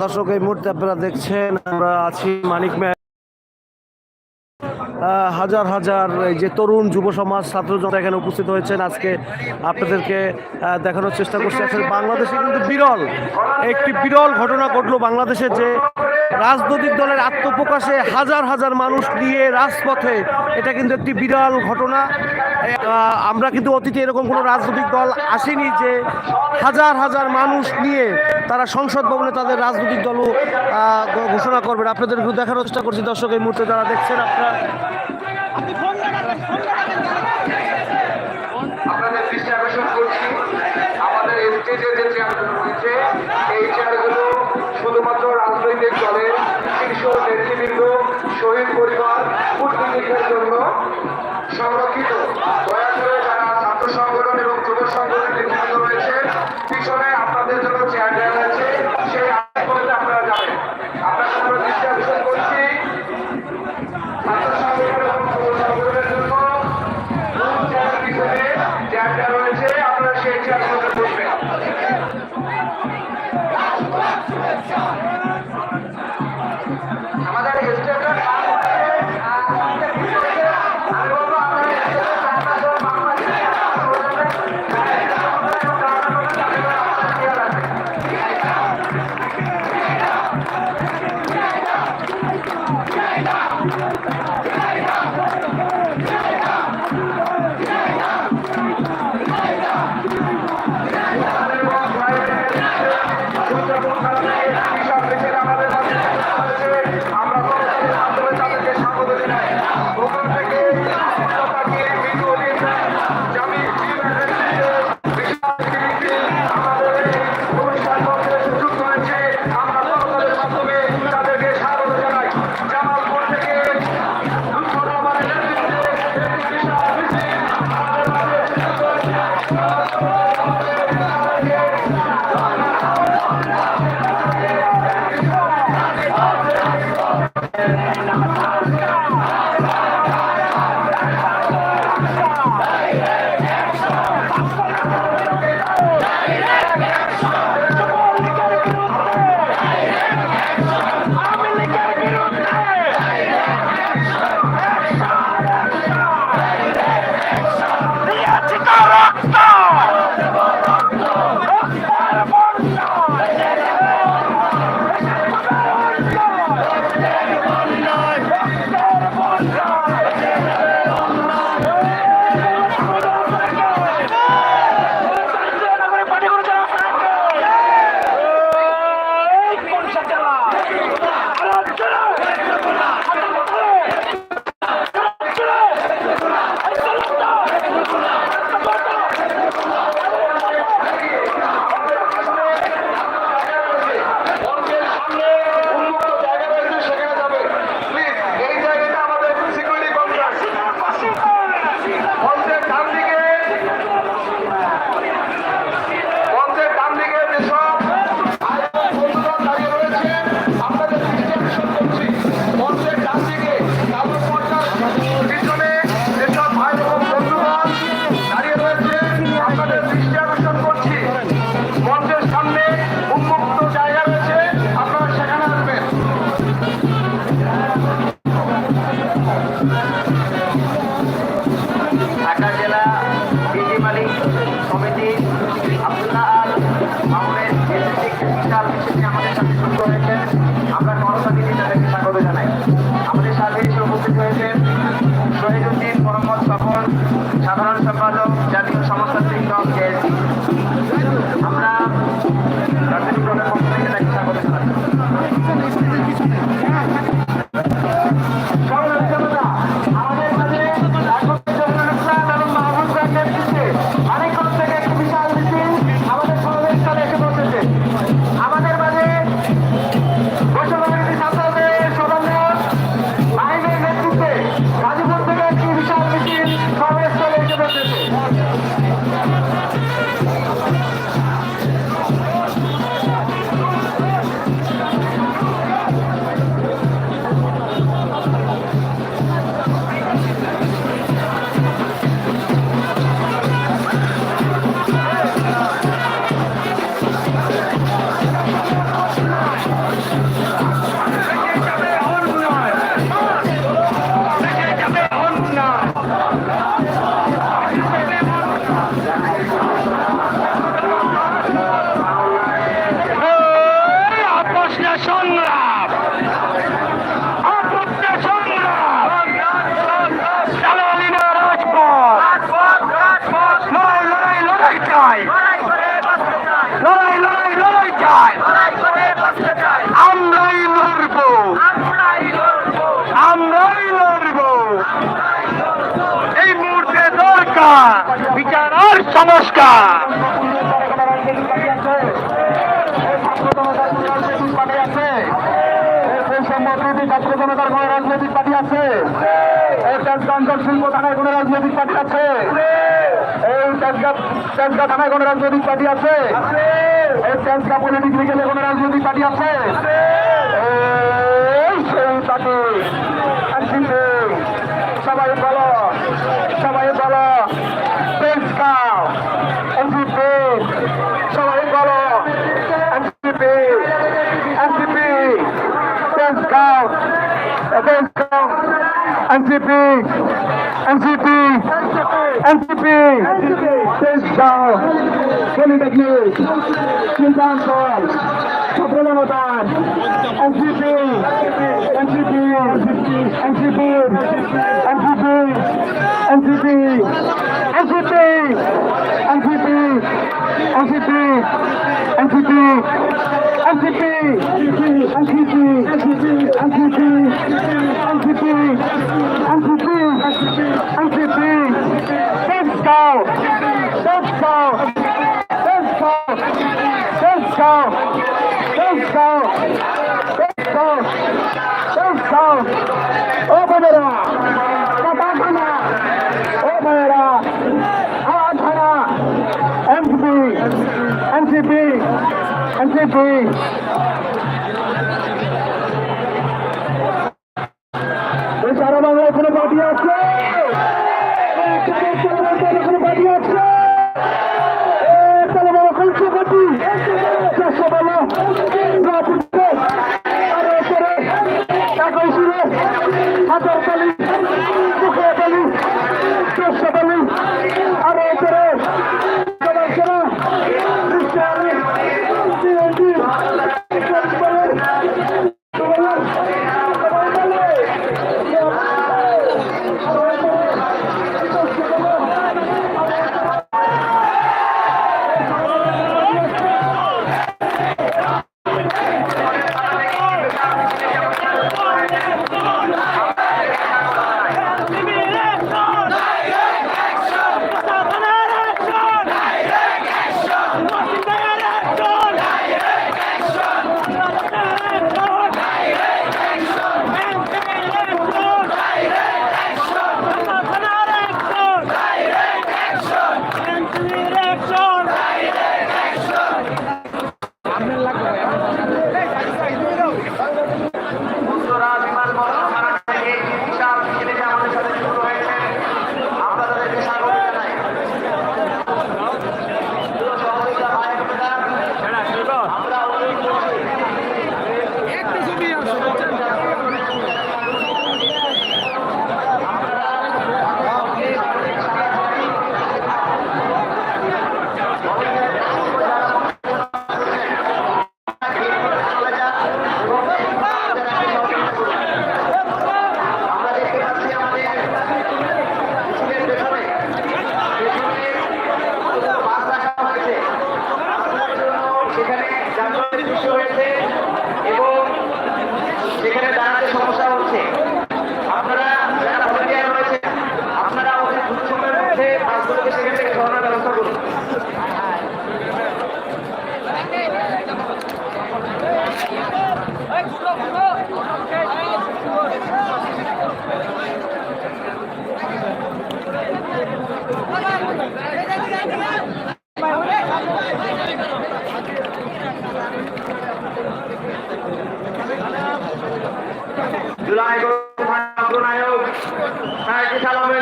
দর্শক, এই মুহূর্তে আপনারা দেখছেন, আমরা আছি মানিক ম্যাচ। হাজার হাজার এই যে তরুণ যুব সমাজ ছাত্র জনতা এখানে উপস্থিত হয়েছেন। আজকে আপনাদেরকে দেখানোর চেষ্টা করছি। আসলে বাংলাদেশে কিন্তু বিরল, একটি বিরল ঘটনা ঘটলো বাংলাদেশে যে রাজনৈতিক দলের আত্মপ্রকাশে হাজার হাজার মানুষ নিয়ে রাজপথে, এটা কিন্তু একটি বিরাল ঘটনা। আমরা কিন্তু অতীতে এরকম কোনো রাজনৈতিক দল আসেনি যে হাজার হাজার মানুষ নিয়ে তারা সংসদ ভবনে তাদের রাজনৈতিক দলও ঘোষণা করবেন। আপনাদের দেখার চেষ্টা করছি দর্শক, এই মুহূর্তে যারা দেখছেন আপনারা। আমাদের স্টেজে যে নেতৃবৃন্দ শহীদ পরিবার কূটনীতিকের জন্য সংরক্ষিত। দয়া করে সাধারণ সম্পাদক জাতীয় সমস্যা সংস্কার রাজনৈতিক পার্টি আছে শিল্প থানায় কোন রাজনৈতিক পার্টি আছে এই তেজগা থানায় কোন রাজনৈতিক পার্টি আছে এই তেজগা পলিটিক লিগেলে কোন রাজনৈতিক পার্টি আছে? NCP NCP NCP ছাত্রজনতার NCP NCP NCP NCP NCP NCP NCP NCP NCP NCP NCP NCP NCP NCP Mississippi. তাদেরকে সেখান থেকে সরানোর ব্যবস্থা করুন। জুলাই গণতন্ত্র নায়ক সালামের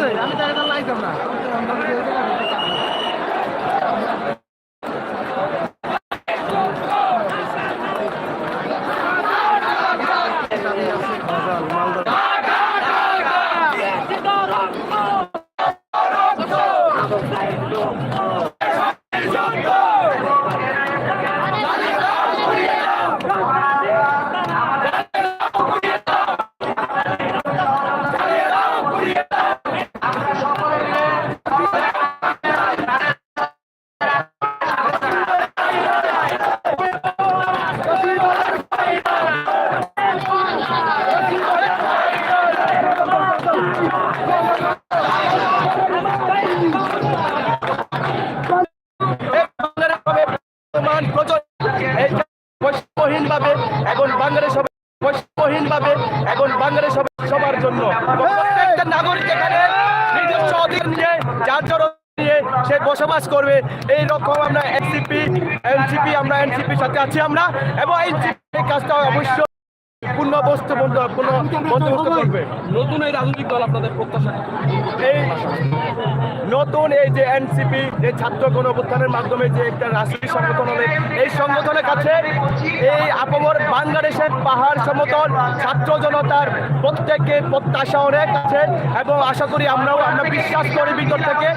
good. I'm আছি আমরা এবং এই কাজটা অবশ্যই পূর্ণ বস্তু বন্দোবস্ত করবে। নতুন এই রাজনৈতিক দল আপনাদের প্রত্যাশা এই নতুন এই যে এনসিপি যে ছাত্র গণ মাধ্যমে যে একটা রাজনৈতিক সংগঠন হবে এই সংগঠনের কাছে এই আপমর বাংলাদেশের পাহাড় সমতল ছাত্র জনতার প্রত্যেকে প্রত্যাশা অনেক আছে এবং আশা করি আমরাও আমরা বিশ্বাস করি ভিতর থেকে।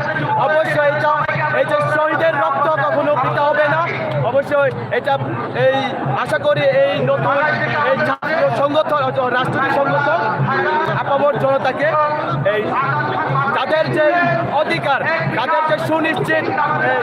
অবশ্যই এটা এই যে শহীদের রক্ত কখনো অবশ্যই এটা এই আশা করি এই নতুন এই ছাত্র সংগঠন রাষ্ট্রীয় সংগঠন আপামর জনতাকে এই তাদের যে অধিকার তাদের যে সুনিশ্চিত এই,